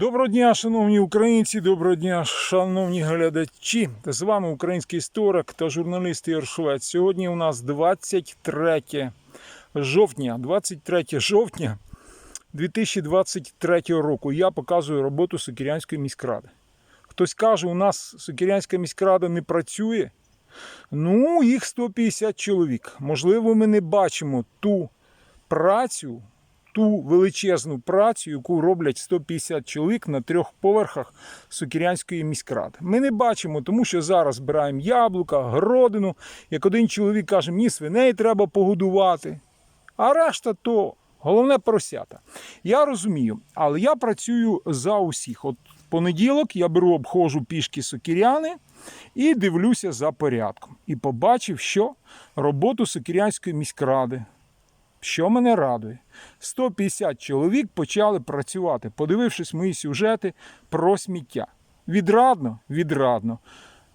Доброго дня, шановні українці, доброго дня, шановні глядачі. З вами український історик та журналіст Ігор Швець. Сьогодні у нас 23 жовтня, 23 жовтня 2023 року. Я показую роботу Сокирянської міськради. Хтось каже, у нас Сокирянська міськрада не працює. Ну, їх 150 чоловік. Можливо, ми не бачимо ту працю, ту величезну працю, яку роблять 150 чоловік на трьох поверхах Сокирянської міськради. Ми не бачимо, тому що зараз збираємо яблука, городину. Як один чоловік каже, мені свиней треба погодувати. А решта то головне поросята. Я розумію, але я працюю за усіх. От понеділок я беру, обходжу пішки сокіряни і дивлюся за порядком. І побачив, що роботу Сокирянської міськради. Що мене радує, 150 чоловік почали працювати, подивившись мої сюжети про сміття. Відрадно, відрадно.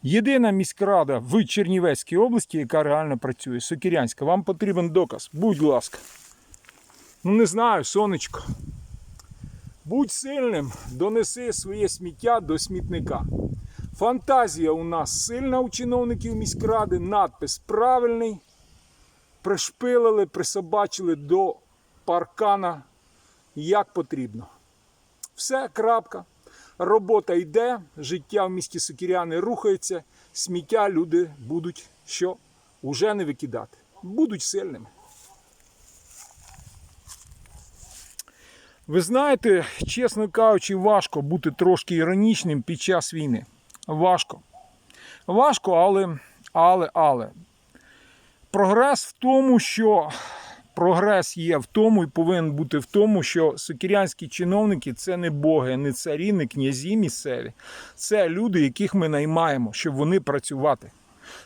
Єдина міськрада в Чернівецькій області, яка реально працює, Сокирянська. Вам потрібен доказ. Будь ласка. Ну не знаю, сонечко. Будь сильним, донеси своє сміття до смітника. Фантазія у нас сильна у чиновників міськради, надпис правильний пришпилили, присобачили до паркана як потрібно. Все, крапка. Робота йде, життя в місті Сокіряни рухається, сміття люди будуть що уже не викидати. Будуть сильними. Ви знаєте, чесно кажучи, важко бути трошки іронічним під час війни. Важко. Важко, але, але, але. Прогрес в тому, що прогрес є в тому і повинен бути в тому, що сокірянські чиновники це не боги, не царі, не князі місцеві. Це люди, яких ми наймаємо, щоб вони працювати.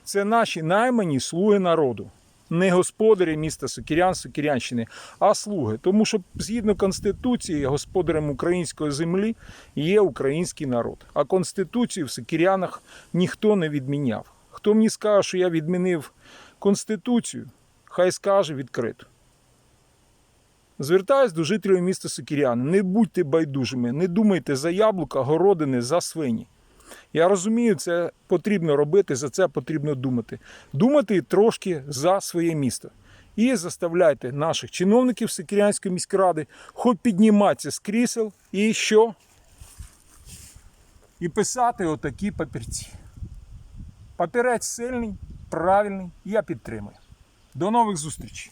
Це наші наймані слуги народу. Не господарі міста Сокірян, Сокірянщини, а слуги. Тому що згідно Конституції, господарем української землі є український народ. А Конституцію в Сокірянах ніхто не відміняв. Хто мені скаже, що я відмінив Конституцію, хай скаже відкрито. Звертаюсь до жителів міста Сокіряни. Не будьте байдужими, не думайте за яблука, городини, за свині. Я розумію, це потрібно робити, за це потрібно думати. Думати трошки за своє місто. І заставляйте наших чиновників Сокірянської міськради хоч підніматися з крісел і що? І писати отакі папірці. Папірець сильний, правильний, я підтримую. До нових зустрічей!